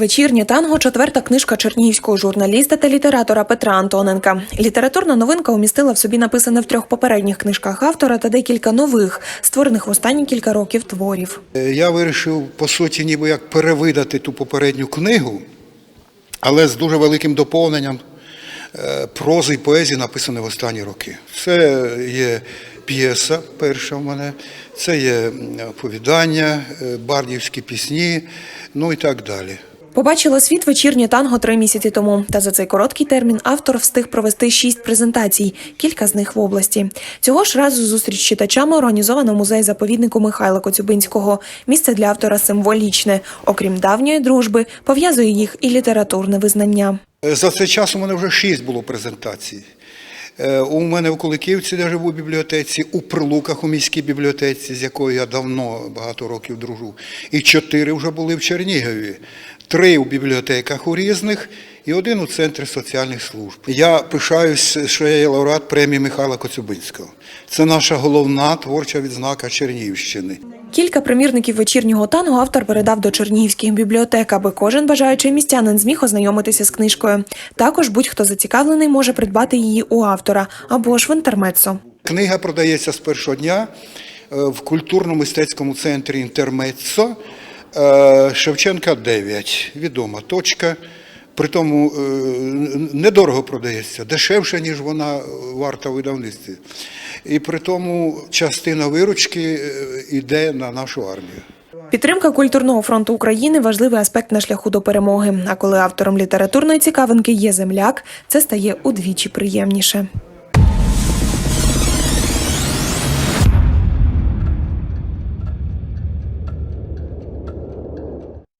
Вечірнє танго четверта книжка чернігівського журналіста та літератора Петра Антоненка. Літературна новинка умістила в собі написане в трьох попередніх книжках автора та декілька нових, створених в останні кілька років творів. Е, Я вирішив, по суті, ніби як перевидати ту попередню книгу, але з дуже великим доповненням е, прози і поезії, написаної в останні роки. Це є п'єса перша в мене, це є оповідання, е, бардівські пісні, ну і так далі. Побачила світ вечірнє танго три місяці тому. Та за цей короткий термін автор встиг провести шість презентацій, кілька з них в області. Цього ж разу зустріч читачами організовано в музеї заповіднику Михайла Коцюбинського. Місце для автора символічне. Окрім давньої дружби, пов'язує їх і літературне визнання. Е, За цей час у мене вже шість було презентацій. Е, У мене в Куликівці, де живу в бібліотеці, у Прилуках у міській бібліотеці, з якою я давно багато років дружу. І чотири вже були в Чернігові, три у бібліотеках у різних і один у центрі соціальних служб. Я пишаюсь, що я є лауреат премії Михайла Коцюбинського. Це наша головна творча відзнака Чернігівщини. Кілька примірників вечірнього танго автор передав до чернігівських бібліотек, аби кожен бажаючий містянин зміг ознайомитися з книжкою. Також будь-хто зацікавлений може придбати її у автора або ж в інтермецо. Книга продається з першого дня е, в культурно-мистецькому центрі Інтермеццо е, Шевченка 9. Відома точка. Притому е, недорого продається, дешевше, ніж вона варта в видавництві. І при тому частина виручки йде на нашу армію. Підтримка культурного фронту України важливий аспект на шляху до перемоги. А коли автором літературної цікавинки є земляк, це стає удвічі приємніше.